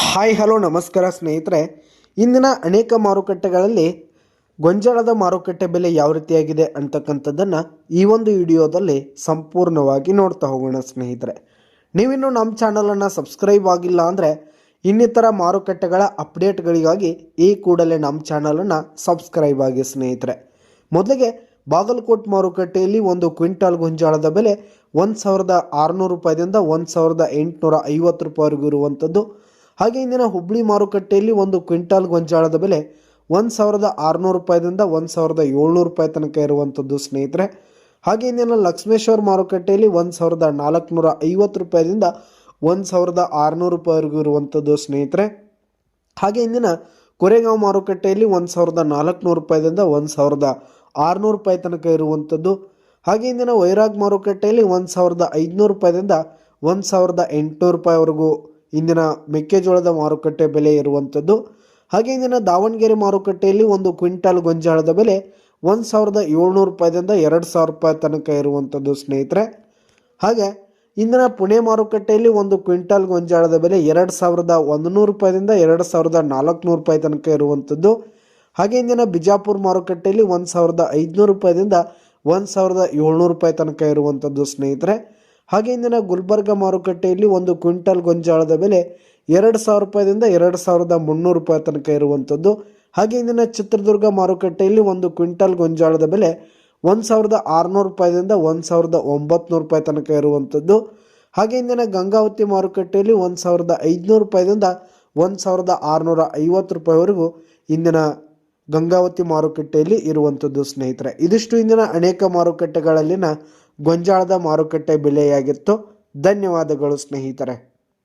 Hi, hello, ನಮಸ್ಕಾರ ಸ್ನೇಹಿತರೆ. ಇಂದಿನ ಅನೇಕ ಮಾರುಕಟ್ಟೆಗಳಲ್ಲಿ ಗೊಂಜಾಳದ ಮಾರುಕಟ್ಟೆ ಬೆಲೆ ಯಾವ ರೀತಿಯಾಗಿದೆ ಅಂತಕ್ಕಂಥದ್ದನ್ನು ಈ ಒಂದು ವಿಡಿಯೋದಲ್ಲಿ ಸಂಪೂರ್ಣವಾಗಿ ನೋಡ್ತಾ ಹೋಗೋಣ ಸ್ನೇಹಿತರೆ. ನೀವಿನ್ನು ನಮ್ಮ ಚಾನಲನ್ನು ಸಬ್ಸ್ಕ್ರೈಬ್ ಆಗಿಲ್ಲ ಅಂದರೆ ಇನ್ನಿತರ ಮಾರುಕಟ್ಟೆಗಳ ಅಪ್ಡೇಟ್ಗಳಿಗಾಗಿ ಈ ಕೂಡಲೇ ನಮ್ಮ ಚಾನಲನ್ನು ಸಬ್ಸ್ಕ್ರೈಬ್ ಆಗಿ ಸ್ನೇಹಿತರೆ. ಮೊದಲಿಗೆ ಬಾಗಲಕೋಟ್ ಮಾರುಕಟ್ಟೆಯಲ್ಲಿ ಒಂದು ಕ್ವಿಂಟಾಲ್ ಗೊಂಜಾಳದ ಬೆಲೆ ಒಂದು ಸಾವಿರದ ಆರುನೂರು ರೂಪಾಯಿದಿಂದ ಒಂದು ಸಾವಿರದ ಎಂಟುನೂರ ಐವತ್ತು ರೂಪಾಯಿವರೆಗೂ ಇರುವಂಥದ್ದು. ಹಾಗೆ ಇಂದಿನ ಹುಬ್ಳಿ ಮಾರುಕಟ್ಟೆಯಲ್ಲಿ ಒಂದು ಕ್ವಿಂಟಾಲ್ ಗೊಂಜಾಳದ ಬೆಲೆ ಒಂದು ಸಾವಿರದ ಆರುನೂರು ರೂಪಾಯಿದಿಂದ ಒಂದು ಸಾವಿರದ ಏಳ್ನೂರು ರೂಪಾಯಿ ತನಕ ಇರುವಂಥದ್ದು ಸ್ನೇಹಿತರೆ. ಹಾಗೆ ಇಂದಿನ ಲಕ್ಷ್ಮೇಶ್ವರ ಮಾರುಕಟ್ಟೆಯಲ್ಲಿ ಒಂದು ಸಾವಿರದ ನಾಲ್ಕುನೂರ ಐವತ್ತು ರೂಪಾಯಿದಿಂದ ಒಂದು ಸಾವಿರದ ಆರುನೂರು ರೂಪಾಯಿವರೆಗೂ ಇರುವಂಥದ್ದು ಸ್ನೇಹಿತರೆ. ಹಾಗೆ ಇಂದಿನ ಕೊರೆಗಾಂವ್ ಮಾರುಕಟ್ಟೆಯಲ್ಲಿ ಒಂದು ಸಾವಿರದ ನಾಲ್ಕುನೂರು ರೂಪಾಯಿದಿಂದ ಒಂದು ಸಾವಿರದ ಆರುನೂರು ರೂಪಾಯಿ ತನಕ ಇರುವಂಥದ್ದು ಹಾಗೆ ಇಂದಿನ ವೈರಾಗ್ ಮಾರುಕಟ್ಟೆಯಲ್ಲಿ ಒಂದು ಸಾವಿರದ ಐದುನೂರು ರೂಪಾಯಿದಿಂದ ಒಂದು ಸಾವಿರದ ಎಂಟುನೂರು ರೂಪಾಯಿವರೆಗೂ ಇಂದಿನ ಮೆಕ್ಕೆಜೋಳದ ಮಾರುಕಟ್ಟೆ ಬೆಲೆ ಇರುವಂಥದ್ದು ಹಾಗೆ ಇಂದಿನ ದಾವಣಗೆರೆ ಮಾರುಕಟ್ಟೆಯಲ್ಲಿ ಒಂದು ಕ್ವಿಂಟಾಲ್ ಗೊಂಜಾಳದ ಬೆಲೆ ಒಂದು ಸಾವಿರದ ಏಳ್ನೂರು ರೂಪಾಯಿದಿಂದ ಎರಡು ಸಾವಿರ ರೂಪಾಯಿ ತನಕ ಇರುವಂಥದ್ದು ಸ್ನೇಹಿತರೆ. ಹಾಗೆ ಇಂದಿನ ಪುಣೆ ಮಾರುಕಟ್ಟೆಯಲ್ಲಿ ಒಂದು ಕ್ವಿಂಟಾಲ್ ಗೊಂಜಾಳದ ಬೆಲೆ ಎರಡು ಸಾವಿರದ ಒಂದು ನೂರು ರೂಪಾಯಿದಿಂದ ಎರಡು ಸಾವಿರದ ನಾಲ್ಕುನೂರು ರೂಪಾಯಿ ತನಕ ಇರುವಂಥದ್ದು ಹಾಗೆ ಇಂದಿನ ಬಿಜಾಪುರ ಮಾರುಕಟ್ಟೆಯಲ್ಲಿ ಒಂದು ಸಾವಿರದ ಐದುನೂರು ರೂಪಾಯಿದಿಂದ ಒಂದು ಸಾವಿರದ ಏಳ್ನೂರು ರೂಪಾಯಿ ತನಕ ಇರುವಂಥದ್ದು ಸ್ನೇಹಿತರೆ. ಹಾಗೆ ಇಂದಿನ ಗುಲ್ಬರ್ಗ ಮಾರುಕಟ್ಟೆಯಲ್ಲಿ ಒಂದು ಕ್ವಿಂಟಲ್ ಗೊಂಜಾಳದ ಬೆಲೆ ಎರಡು ಸಾವಿರ ರೂಪಾಯಿದಿಂದ ಎರಡು ಸಾವಿರದ ಮುನ್ನೂರು ರೂಪಾಯಿ ತನಕ ಇರುವಂಥದ್ದು. ಹಾಗೆ ಇಂದಿನ ಚಿತ್ರದುರ್ಗ ಮಾರುಕಟ್ಟೆಯಲ್ಲಿ ಒಂದು ಕ್ವಿಂಟಲ್ ಗೊಂಜಾಳದ ಬೆಲೆ ಒಂದು ಸಾವಿರದ ಆರುನೂರು ರೂಪಾಯಿದಿಂದ ಒಂದು ಸಾವಿರದ ಒಂಬತ್ತು ರೂಪಾಯಿ ತನಕ ಇರುವಂಥದ್ದು. ಹಾಗೆ ಇಂದಿನ ಗಂಗಾವತಿ ಮಾರುಕಟ್ಟೆಯಲ್ಲಿ ಒಂದು ಸಾವಿರದ ಐದುನೂರು ರೂಪಾಯಿದಿಂದ ಒಂದು ಸಾವಿರದ ಆರುನೂರ ಐವತ್ತು ರೂಪಾಯಿವರೆಗೂ ಇಂದಿನ ಗಂಗಾವತಿ ಮಾರುಕಟ್ಟೆಯಲ್ಲಿ ಇರುವಂಥದ್ದು ಸ್ನೇಹಿತರೆ. ಇದಿಷ್ಟು ಇಂದಿನ ಅನೇಕ ಮಾರುಕಟ್ಟೆಗಳಲ್ಲಿನ ಗೊಂಜಾಳದ ಮಾರುಕಟ್ಟೆ ಬೆಲೆಯಾಗಿತ್ತು. ಧನ್ಯವಾದಗಳು ಸ್ನೇಹಿತರೆ.